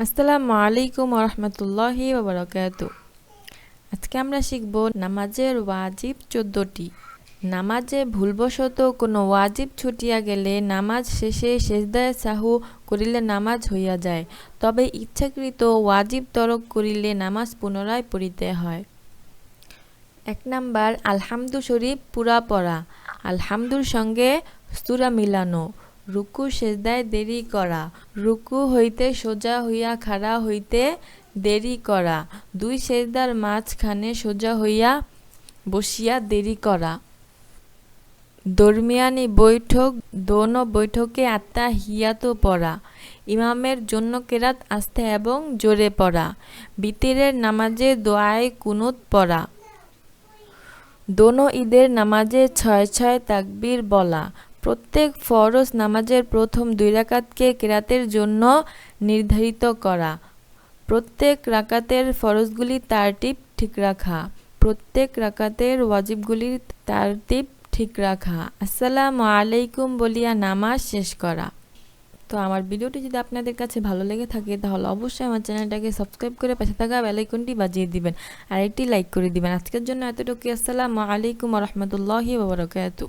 আসসালামু আলাইকুম রহমতুল্লাহি বাবরকাত আজকে আমরা শিখব নামাজের ওয়াজিব চোদ্দটি। নামাজে ভুলবশত কোনো ওয়াজিব ছুটিয়া গেলে নামাজ শেষে সেজদায় সাহু করিলে নামাজ হইয়া যায়, তবে ইচ্ছাকৃত ওয়াজিব তরক করিলে নামাজ পুনরায় পড়িতে হয়। এক নাম্বার, আলহামদু শরীফ পুরা পড়া। আলহামদুর সঙ্গে সুরা মিলানো। রুকু সেজদায় দেরি করা। রুকু হইতে সোজা হইয়া খাড়া হইতে দেরি করা। দুই সেজদার মাঝখানে সোজা হইয়া বসিয়া দেরি করা। দরমিয়ানি বৈঠক, দোনো বৈঠকে আত্মা হিয়াত পড়া। ইমামের জন্য কেরাত আস্থা এবং জোরে পড়া। বিতিরের নামাজে দোয়ায় কুনুত পড়া। দোনো ঈদের নামাজে ছয় ছয় তাকবীর বলা। প্রত্যেক ফরজ নামাজের প্রথম দুই রাকাতকে কেরাতের জন্য নির্ধারিত করা। প্রত্যেক রাকাতের ফরজগুলি তারটিপ ঠিক রাখা। প্রত্যেক রাকাতের ওয়াজিবগুলির তারটিপ ঠিক রাখা। আসসালামু আলাইকুম বলিয়া নামাজ শেষ করা। তো আমার ভিডিওটি যদি আপনাদের কাছে ভালো লেগে থাকে, তাহলে অবশ্যই আমার চ্যানেলটাকে সাবস্ক্রাইব করে পাশে থাকা বেলাইকনটি বাজিয়ে দিবেন। আর একটি লাইক করে দিবেন। আজকের জন্য এতটুকু আসসালামু আলাইকুম রহমতুল্লাহি বাবরকাতু